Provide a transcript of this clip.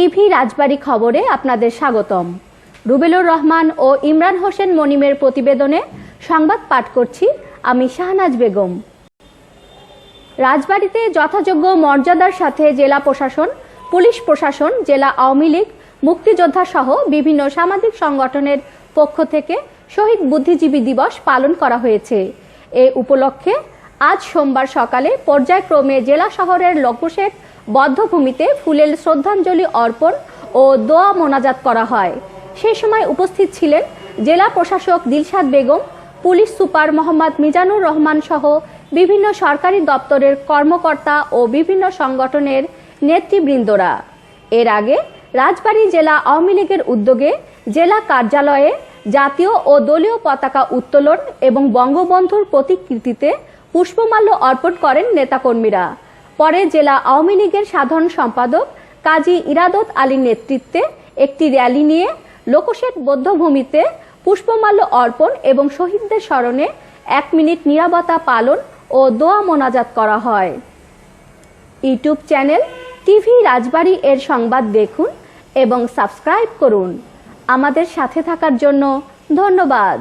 TV রাজবাড়ী খবরে আপনাদের স্বাগতম। রুবেলুর রহমান ও ইমরান হোসেন মনিমের প্রতিবেদনে সংবাদ পাঠ করছি আমি শাহনাজ বেগম। রাজবাড়িতে যথাযোগ্য মর্যাদার সাথে জেলা প্রশাসন, পুলিশ প্রশাসন, জেলা আওয়ামী লীগ, মুক্তিযোদ্ধা সহ বিভিন্ন সামাজিক সংগঠনের পক্ষ থেকে শহীদ বুদ্ধিজীবী দিবস পালন করা হয়েছে। এ উপলক্ষে আজ সোমবার সকালে পর্যায়ক্রমে জেলা শহরের লক্ষ্যশেখ বদ্ধভূমিতে ফুলের শ্রদ্ধাঞ্জলি অর্পণ ও দোয়া মোনাজাত করা হয়। সেই সময় উপস্থিত ছিলেন জেলা প্রশাসক দিলশাদ বেগম, পুলিশ সুপার মোহাম্মদ মিজানুর রহমান সহ বিভিন্ন সরকারি দপ্তরের কর্মকর্তা ও বিভিন্ন সংগঠনের নেতৃবৃন্দরা। এর আগে রাজবাড়ী জেলা আওয়ামী লীগের উদ্যোগে জেলা কার্যালয়ে জাতীয় ও দলীয় পতাকা উত্তোলন এবং বঙ্গবন্ধুর প্রতিকৃতিতে পুষ্পমাল্য অর্পণ করেন নেতাকর্মীরা। পরে জেলা আওয়ামী লীগের সাধারণ সম্পাদক কাজী ইরাদত আলীর নেতৃত্বে একটি র্যালি নিয়ে লোকশেঠ বৌদ্ধভূমিতে পুষ্পমাল্য অর্পণ এবং শহীদদের স্মরণে এক মিনিট নিরাপত্তা পালন ও দোয়া মোনাজাত করা হয়। ইউটিউব চ্যানেল টিভি রাজবাড়ি এর সংবাদ দেখুন এবং সাবস্ক্রাইব করুন। আমাদের সাথে থাকার জন্য ধন্যবাদ।